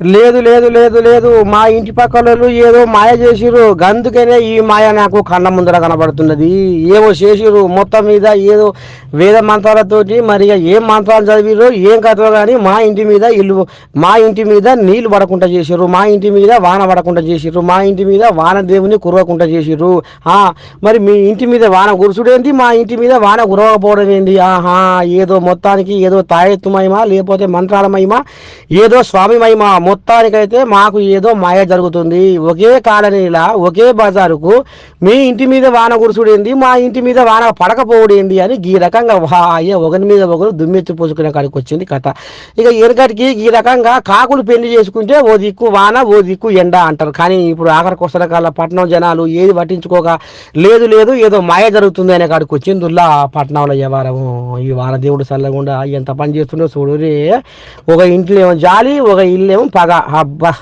లేదు లేదు లేదు లేదు. మా ఇంటి పక్కల ఏదో మాయ చేసిరు గందుకనే ఈ మాయ నాకు కళ్ళ ముందర కనబడుతున్నది. ఏవో చేసిరు మొత్తం మీద ఏదో వేద మంత్రాలతోటి మరి ఏం మంత్రాలు చదివిర్రు ఏం కథలో కానీ మా ఇంటి మీద ఇల్లు మా ఇంటి మీద నీళ్ళు పడకుండా చేసిరు మా ఇంటి మీద వాన పడకుండా చేసిరు మా ఇంటి మీద వాన దేవుని కురవకుండా చేసిరు ఆ, మరి మీ ఇంటి మీద వాన కురుసుడేంటి మా ఇంటి మీద వాన కురవకపోవడం ఏంటి ఆహా ఏదో మొత్తానికి ఏదో తాయెత్తు మహిమ లేకపోతే మంత్రాల మహిమ ఏదో స్వామి మహిమ మొత్తానికైతే మాకు ఏదో మాయ జరుగుతుంది. ఒకే కాలనీలా ఒకే బజారుకు మీ ఇంటి మీద వాన కురుసుడేంది మా ఇంటి మీద వాన పడకపోవడేంది అని ఈ రకంగా వాయ ఒకరి మీద ఒకరు దుమ్మెత్తి పోసుకునే కాడికి వచ్చింది కథ. ఇక ఎరగటికి ఈ రకంగా కాకులు పెళ్ళి చేసుకుంటే ఓ దిక్కు వాన ఓ దిక్కు ఎండ అంటారు. కానీ ఇప్పుడు ఆఖరికి వస్తున్న కాల పట్నం జనాలు ఏది పట్టించుకోక లేదు లేదు ఏదో మాయ జరుగుతుంది అనే కాడికి వచ్చింది ఉల్లా పట్టణంలో వ్యవహారం ఈ వానదేవుడు చల్లకుండా ఎంత పని చేస్తుండో చూడు ఒక ఇంట్లో ఏమో జాలి ఒక ఇల్లు ఏమో పగ. అబ్బా!